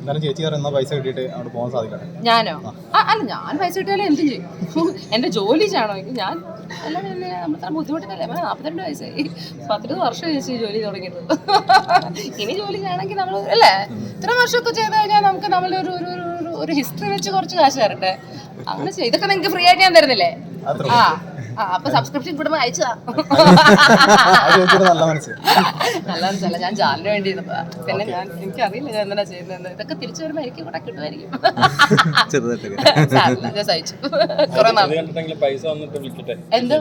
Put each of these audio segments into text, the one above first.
എന്നാലും ചേച്ചി പറയുന്ന പൈസ കിട്ടിയിട്ട് അവിടെ പോകാൻ സാധിക്കട്ടെ? ഞാനോ? അല്ല ഞാൻ പൈസ കിട്ടിയാലും എന്തും ചെയ്യും. എന്റെ ജോലി ചെയ്യണോ? എനിക്ക് ഞാൻ അല്ലാതെ നമ്മുടെ ബുദ്ധിമുട്ടിനല്ലേ നാൽപ്പത്തിരണ്ട് വയസ്സായി. പത്തിരുപത് വർഷം ചേച്ചി ജോലി തുടങ്ങിയിട്ടുണ്ട്. ഇനി ജോലി ചെയ്യണമെങ്കിൽ നമ്മൾ അല്ലേ? ഇത്ര വർഷമൊക്കെ ചെയ്ത് കഴിഞ്ഞാൽ നമുക്ക് നമ്മളൊരു ഒരു ഒരു- ഹിസ്റ്ററി വെച്ച് കുറച്ച് കാശ് തരട്ടെ അങ്ങനെ ചെയ്യും ഇതൊക്കെ നിങ്ങൾക്ക് ഫ്രീ ആയിട്ട് ഞാൻ തരുന്നില്ലേ? ആ. അപ്പൊ സബ്സ്ക്രിപ്ഷൻ കൂടുമ്പോ അയച്ചതാ. നല്ല മനസ്സിലല്ല മനസ്സല്ല ഞാൻ ജാലിന് വേണ്ടി ഇരുന്നതാ പിന്നെ ഞാൻ എനിക്കറിയില്ല ഞാൻ എന്താ ചെയ്യുന്നത് ഇതൊക്കെ തിരിച്ചു വരുമ്പോ എനിക്ക് കൂടെ കിട്ടുമായിരിക്കും. ഞാൻ സഹിച്ചു. കുറെ നാൾ. എന്ത്?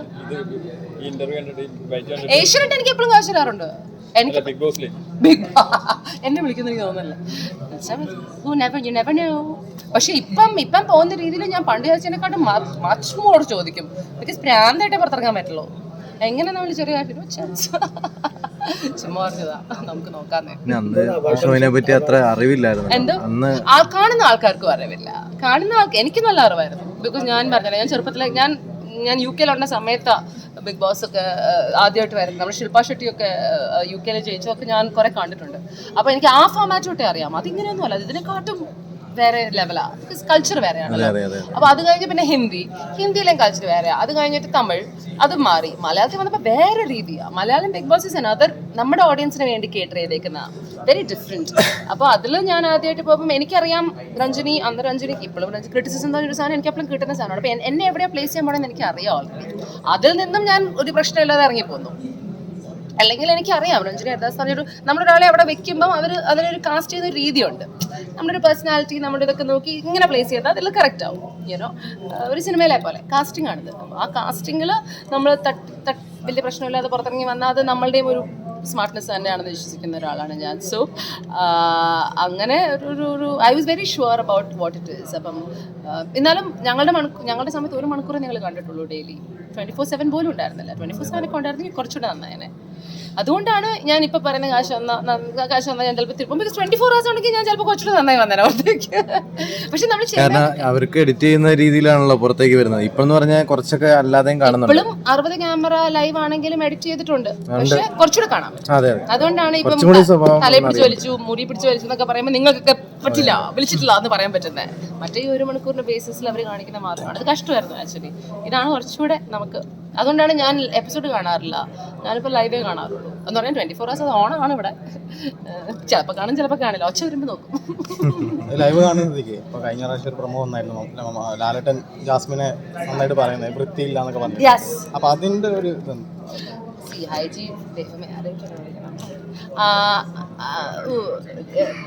ഈ ഇന്റർവ്യൂ കണ്ടിട്ട് ബൈറ്റ് കണ്ടിട്ട് ഏഷ്യനെറ്റ് എനിക്ക് എപ്പോഴും കാശ് തരാറുണ്ട്. എനിക്ക് ബിഗ് ബോസിലെ ബിഗ് എന്നെ വിളിക്കുന്ന എനിക്ക് തോന്നുന്നില്ല. പക്ഷെ ഇപ്പം ഇപ്പം പോകുന്ന രീതിയിൽ ഞാൻ പണ്ട് ചോദിച്ചതിനെക്കാട്ടും മച്ച് മോർ ചോദിക്കും. ബിക്കോസ് പ്രാന്തായിട്ടേ പുറത്തിറങ്ങാൻ പറ്റുള്ളൂ. എങ്ങനെ നമ്മൾ ചെറിയ കാര്യം. ചാൻസ് ചുമ്മാ പറഞ്ഞതാ. നമുക്ക് പിന്നെ അന്ന് ഷോയിനെ പറ്റി അത്ര അറിവില്ലായിരുന്നു. എന്തോ? അന്ന് ആ കാണുന്ന ആൾക്കാർക്കും അറിവില്ല. കാണുന്ന ആൾക്ക് എനിക്ക് നല്ല അറിവായിരുന്നു. ബിക്കോസ് ഞാൻ പറഞ്ഞില്ല ഞാൻ ചെറുപ്പത്തിലെ ഞാൻ ഞാൻ യു കെയിലുള്ള സമയത്താണ് ബിഗ് ബോസ് ഒക്കെ ആദ്യമായിട്ട് വരുന്നത്. നമ്മൾ ശില്പ ഷെട്ടിയൊക്കെ യു കെയിൽ ജയിച്ചതൊക്കെ ഞാൻ കുറെ കണ്ടിട്ടുണ്ട്. അപ്പോൾ എനിക്ക് ആ ഫോമാറ്റ് തൊട്ടേ അറിയാം. അതിങ്ങനെയൊന്നും അല്ല. ഇതിനെക്കാട്ടും വേറെ ലെവലാണ് ബിക്കോസ് കൾച്ചർ വേറെയാണ് അപ്പൊ അത് കഴിഞ്ഞ് പിന്നെ ഹിന്ദി. ഹിന്ദിയിലും കൾച്ചർ വേറെ അത് കഴിഞ്ഞിട്ട് തമിഴ്. അത് മാറി. മലയാളത്തിൽ വന്നപ്പോൾ വേറെ രീതിയാ. Malayalam Bigg Boss is another നമ്മുടെ ഓഡിയൻസിന് വേണ്ടി കേട്ടർ ചെയ്തേക്കുന്ന വെരി ഡിഫറെന്റ് അപ്പോൾ അതിൽ ഞാൻ ആദ്യമായിട്ട് പോകുമ്പോൾ എനിക്കറിയാം രഞ്ജനി അന്ന് രഞ്ജനി ഇപ്പോഴും ക്രിറ്റിസിസം എന്ന് പറഞ്ഞൊരു സാധനം എനിക്ക് എപ്പോഴും കിട്ടുന്ന സാധനമാണ്. അപ്പോൾ എന്നെ എവിടെയാണ് പ്ലേസ് ചെയ്യാൻ പോകണമെന്ന് എനിക്ക് അറിയാം ഓൾറെഡി അതിൽ നിന്നും ഞാൻ ഒരു പ്രശ്നമില്ലാതെ ഇറങ്ങിപ്പോന്നു. അല്ലെങ്കിൽ എനിക്കറിയാം. രഞ്ജന ഹരിദാസ് പറഞ്ഞൊരു നമ്മളൊരാളെ അവിടെ വെക്കുമ്പോൾ അവർ അതിനൊരു കാസ്റ്റ് ചെയ്യുന്ന രീതിയുണ്ട്. നമ്മുടെ ഒരു പേഴ്സണാലിറ്റി നമ്മുടെ ഇതൊക്കെ നോക്കി ഇങ്ങനെ പ്ലേസ് ചെയ്താൽ അതിൽ കറക്റ്റ് ആവും. ഇങ്ങനോ ഒരു സിനിമയിലെ പോലെ. കാസ്റ്റിംഗ് ആണിത്. ആ കാസ്റ്റിങ്ങിൽ നമ്മൾ തട്ട് വലിയ പ്രശ്നമില്ലാതെ പുറത്തിറങ്ങി വന്നാൽ അത് നമ്മളുടെയും ഒരു സ്മാർട്ട്നെസ് തന്നെയാണെന്ന് വിശ്വസിക്കുന്ന ഒരാളാണ് ഞാൻ. സോ അങ്ങനെ ഒരു ഒരു I was very sure about what it is അപ്പം എന്നാലും ഞങ്ങളുടെ മണിക്കൂർ ഞങ്ങളുടെ സമയത്ത് ഒരു മണിക്കൂർ നിങ്ങൾ കണ്ടിട്ടുള്ളൂ ഡെയിലി ട്വന്റി ഫോർ സെവൻ പോലും ഉണ്ടായിരുന്നില്ല. ട്വന്റി ഫോർ സെവൻ ഒക്കെ ഉണ്ടായിരുന്നെങ്കിൽ കുറച്ചുകൂടെ നന്നായേനെ. അതുകൊണ്ടാണ് ഞാൻ ഇപ്പൊ പറയുന്ന കാശ് വന്ന ന- കാശ് വന്നാൽ ഞാൻ ചിലപ്പോൾ തിരുപ്പം ബിക്കോസ് ട്വന്റി ഫോർ ഹവേഴ്സ് ഉണ്ടെങ്കിൽ ഞാൻ ചിലപ്പോൾ കുറച്ചുകൂടെ നന്നായി വന്നേനെ അവിടത്തേക്ക്. പക്ഷെ നമ്മൾ കാരണം അവർക്ക് എഡിറ്റ് ചെയ്യുന്ന രീതിയിലാണല്ലോ പുറത്തേക്ക് വരുന്നത്. ഇപ്പൊ എന്ന് പറഞ്ഞാൽ കുറച്ചൊക്കെ അല്ലാതെയും കാണുന്നുണ്ട്. ഇപ്പോഴും അറുപത് ക്യാമറ ലൈവ് ആണെങ്കിലും എഡിറ്റ് ചെയ്തിട്ടുണ്ട്. പക്ഷെ കുറച്ചുകൂടെ കാണാൻ പറ്റും. അതെ അതെ. അതുകൊണ്ടാണ് ഇപ്പം തലയിൽ പിടിച്ച് വലിച്ചു മുടി പിടിച്ച് വലിച്ചു എന്നൊക്കെ പറയുമ്പോൾ നിങ്ങൾക്കൊക്കെ പറ്റില്ല വിളിച്ചിട്ടില്ല എന്ന് പറയാൻ പറ്റുന്നത് മറ്റേ ഒരു മണിക്കൂറിന്റെ ബേസിസിൽ അവർ കാണിക്കുന്ന മാത്രമാണ് അത് കഷ്ടമായിരുന്നു ആക്ച്വലി ഇതാണ് കുറച്ചുകൂടെ നമുക്ക് അതുകൊണ്ടാണ് ഞാൻ എപ്പിസോഡ് കാണാറില്ല. ഞാനിപ്പോൾ ലൈവേ കാണാറുള്ളൂ. എന്ന് പറഞ്ഞാൽ ട്വന്റി ഫോർ ഹവേഴ്സ് അത് ഓണാണ് ഇവിടെ. ചിലപ്പോൾ കാണും ചിലപ്പോൾ കാണില്ല. ഒച്ച വരുമ്പോൾ നോക്കും. ലൈവ് കാണുന്നതിക്ക് ഇപ്പോൾ കഴിഞ്ഞ പ്രാവശ്യം ഒരു പ്രമോ വന്നായിരുന്നു. ലാലട്ടൻ ജാസ്മിനെ നന്നായിട്ട് പറയുന്നത് വൃത്തിയില്ല എന്നൊക്കെ പറഞ്ഞു യെസ് അതിന്റെ ഒരു ഇതുണ്ട്.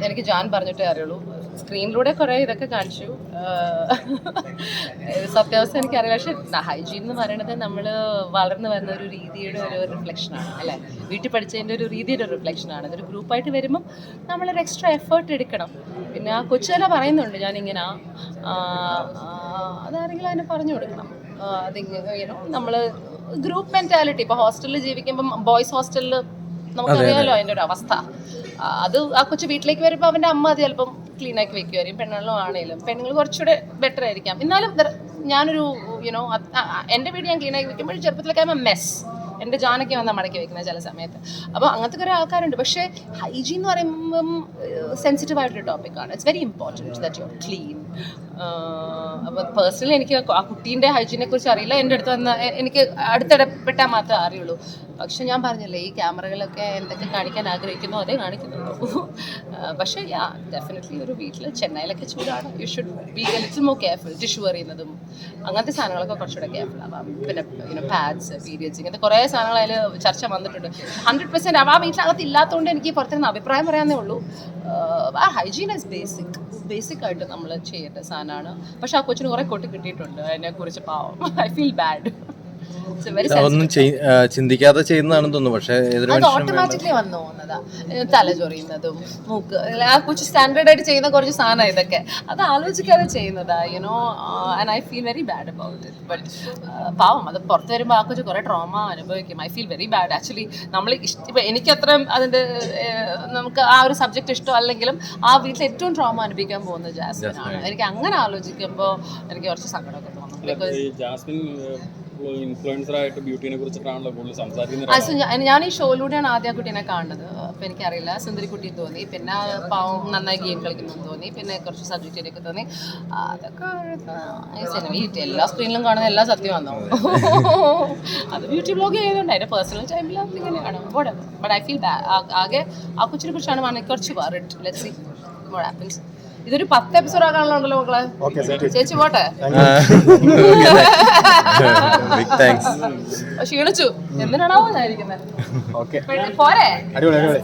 എനിക്ക് ജാൻ പറഞ്ഞിട്ടേ അറിയുള്ളൂ. സ്ക്രീനിലൂടെ കുറേ ഇതൊക്കെ കാണിച്ചു. സത്യാവസ്ഥ എനിക്കറിയില്ല. പക്ഷെ ഹൈജീൻ എന്ന് പറയുന്നത് നമ്മൾ വളർന്നു വരുന്ന ഒരു രീതിയുടെ ഒരു റിഫ്ലക്ഷനാണ് അല്ലേ? വീട്ടിൽ പഠിച്ചതിന്റെ ഒരു രീതിയുടെ ഒരു റിഫ്ലക്ഷനാണ് ഇതൊരു ഗ്രൂപ്പായിട്ട് വരുമ്പം നമ്മളൊരു എക്സ്ട്രാ എഫേർട്ട് എടുക്കണം. പിന്നെ ആ കൊച്ചു തന്നെ പറയുന്നുണ്ട് ഞാനിങ്ങനെ അതാരെങ്കിലും അതിനെ പറഞ്ഞു കൊടുക്കണം. അതിങ്ങനെ നമ്മൾ ഗ്രൂപ്പ് മെന്റാലിറ്റി ഇപ്പോൾ ഹോസ്റ്റലിൽ ജീവിക്കുമ്പം ബോയ്സ് ഹോസ്റ്റലിൽ നമുക്കറിയാലോ അതിന്റെ ഒരു അവസ്ഥ. അത് ആ കൊച്ചു വീട്ടിലേക്ക് വരുമ്പോൾ അവന്റെ അമ്മ അത് ചിലപ്പം ക്ലീൻ ആക്കി വെക്കുമായിരിക്കും പെണ്ണുങ്ങളും ആണെങ്കിലും പെണ്ണുങ്ങൾ കുറച്ചുകൂടെ ബെറ്റർ ആയിരിക്കാം. എന്നാലും ഞാനൊരു യുനോ എന്റെ വീട് ഞാൻ ക്ലീൻ ആക്കി വെക്കുമ്പോൾ ചെറുപ്പത്തിലൊക്കെ ആകുമ്പോൾ മെസ് എന്റെ ജാനൊക്കെ വന്നാൽ മടക്കി വെക്കുന്നത് ചില സമയത്ത്. അപ്പോൾ അങ്ങനത്തെ കുറേ ആൾക്കാരുണ്ട്. പക്ഷേ ഹൈജീൻ എന്ന് പറയുമ്പം സെൻസിറ്റീവ് ആയിട്ടൊരു ടോപ്പിക്കാണ് it's very important that you clean അപ്പോൾ പേഴ്സണലി എനിക്ക് ആ കുട്ടീന്റെ ഹൈജീനെ കുറിച്ച് അറിയില്ല. എന്റെ അടുത്ത് വന്ന എനിക്ക് അടുത്തിടപെട്ടാൽ മാത്രമേ അറിയുള്ളൂ. പക്ഷെ ഞാൻ പറഞ്ഞില്ലേ ഈ ക്യാമറകളൊക്കെ എന്തൊക്കെ കാണിക്കാൻ ആഗ്രഹിക്കുന്നു അതേ കാണിക്കുന്നുള്ളൂ. പക്ഷെ യാ ഡെഫിനറ്റ്ലി ഒരു വീട്ടിൽ ചെന്നൈയിലൊക്കെ ചൂടാണ്. You should be little more careful tissue എറിയുന്നതും അങ്ങനത്തെ സാധനങ്ങളൊക്കെ കുറച്ചുകൂടെ കെയർഫുൾ ആവാം. പിന്നെ പിന്നെ പാഡ്സ് പീരിയഡ്സ് ഇങ്ങനത്തെ കുറേ സാധനങ്ങൾ അതിൽ ചർച്ച വന്നിട്ടുണ്ട്. ഹൺഡ്രഡ് പെർസെന്റ് ആ വീട്ടിനകത്ത് ഇല്ലാത്തതുകൊണ്ട് എനിക്ക് പുറത്തുനിന്ന് അഭിപ്രായം പറയാനേ ഉള്ളൂ. ആ ഹൈജീൻ ഇസ് ബേസിക് ബേസിക് ആയിട്ട് നമ്മൾ ചെയ്യേണ്ട സാധനമാണ്. പക്ഷെ ആ കൊച്ചിന് കുറേ കൊട്ടി കിട്ടിയിട്ടുണ്ട്. അതിനെക്കുറിച്ച് പാവം. ഐ ഫീൽ ബാഡ് ഒന്നും ചിന്തിക്കാതെ ചെയ്യുന്നതാണെന്ന് തോന്നുന്നു. പക്ഷേ അത് ഓട്ടോമാറ്റിക്കലി വന്നു പോകുന്നതാ തല ചൊറിയുന്നതും മൂക്ക് ആ കുറച്ച് സ്റ്റാൻഡേർഡ് ആയിട്ട് ചെയ്യുന്ന കുറച്ച് സാധനം ഇതൊക്കെ. അത് ആലോചിക്കാതെ ചെയ്യുന്നതാ you know and I feel very bad about it but പാവം അത് പുറത്ത് വരുമ്പോൾ ആ കുറച്ച് കുറേ ട്രോമ അനുഭവിക്കും. I feel very bad actually നമ്മൾ ഇഷ്ട എനിക്ക് അത്രയും അതിന്റെ നമുക്ക് ആ ഒരു സബ്ജക്റ്റ് ഇഷ്ടം അല്ലെങ്കിലും ആ വീട്ടിൽ ഏറ്റവും ട്രോമ അനുഭവിക്കാൻ പോകുന്ന ജാസ്മിൻ. ആണ് എനിക്ക് അങ്ങനെ ആലോചിക്കുമ്പോൾ എനിക്ക് കുറച്ച് സങ്കടമൊക്കെ തോന്നും. ആയിട്ട് ബ്യൂട്ടിനെ കുറിച്ചിട്ടാണല്ലോ കൂടുതൽ സംസാരിക്കുന്നത്. ഞാൻ- ഈ ഷോയിലൂടെയാണ് ആദ്യ കുട്ടീനെ കാണുന്നത്. അപ്പൊ എനിക്കറിയില്ല. സുന്ദരിക്കുട്ടി തോന്നി. പിന്നെ പാവം നന്നായി ഗെയിം കളിക്കുന്നു തോന്നി. പിന്നെ കുറച്ച് സബ്ജക്റ്റ് ഒക്കെ തോന്നി. അതൊക്കെ സിനിമ എല്ലാ സ്ക്രീനിലും കാണുന്ന എല്ലാം സത്യമാണോ അത് ബ്യൂട്ടി ബ്ലോഗ് ചെയ്യുന്നുണ്ട് അതിന്റെ പേഴ്സണൽ ടൈമിൽ ഇങ്ങനെയാണ്. ബട്ട് ഐ ഫീൽ ആകെ ആ കൊച്ചിനെ കുറിച്ചാണ് കുറച്ച് ലെറ്റ് സി വാട്ട് ഹാപ്പൻസ് ഇതൊരു പത്ത് എപ്പിസോഡ് ആകാനുണ്ടല്ലോ മക്കളെ. ഓക്കെ സെറ്റ് ചേച്ചി പോട്ടെ. ക്ഷീണിച്ചു. എന്തിനാണാവോ പോരെ. അടിപൊളി അടിപൊളി.